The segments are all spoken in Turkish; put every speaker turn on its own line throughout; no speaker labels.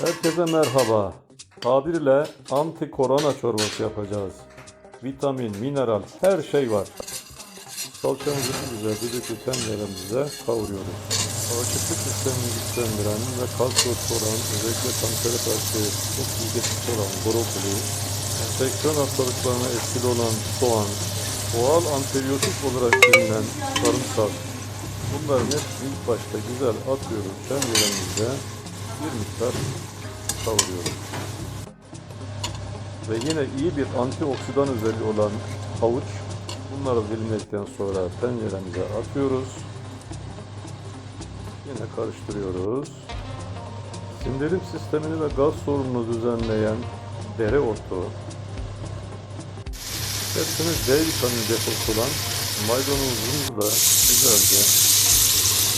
Herkese merhaba. Tabirle anti korona çorbası yapacağız. Vitamin, mineral, her şey var. Salçamızı güzel düdüklü tenceremize kavuruyoruz. Bağışıklık sistemini güçlendiren ve kalsiyum olan, özellikle kansere karşı çok geçiş olan brokoli, enfeksiyon hastalıklarına etkili olan soğan, doğal antibiyotik olarak bilinen sarımsak, bunların hepsini ilk başta güzel atıyoruz tenceremize, bir miktar kavuruyoruz. Ve yine iyi bir antioksidan özelliği olan havuç, bunları dilimledikten sonra tenceremize atıyoruz. Yine karıştırıyoruz. Sindirim sistemini ve gaz sorununu düzenleyen dereotu, hepsinin D vitamini deposu olan maydanozumuzu da güzelce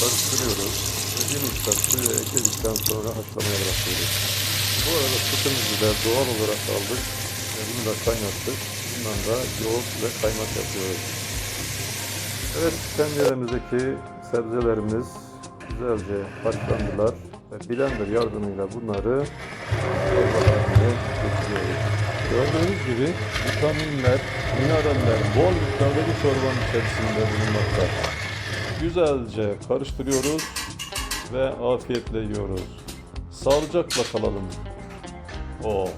karıştırıyoruz. Bir miktar suyu ekledikten sonra haşlamaya bırakıyoruz. Bu arada sütümüzü de doğal olarak aldık. Bunu da kaynattık. Bundan da yoğurt ve kaymak yapıyoruz. Evet tenceremizdeki sebzelerimiz güzelce haşlandılar. Ve blender yardımıyla bunları getiriyoruz. Gördüğünüz gibi vitaminler, mineraller bol miktarda bir çorbanın içerisinde bulunmakta. Güzelce karıştırıyoruz ve afiyetle yiyoruz. Sağlıcakla kalalım. Oo.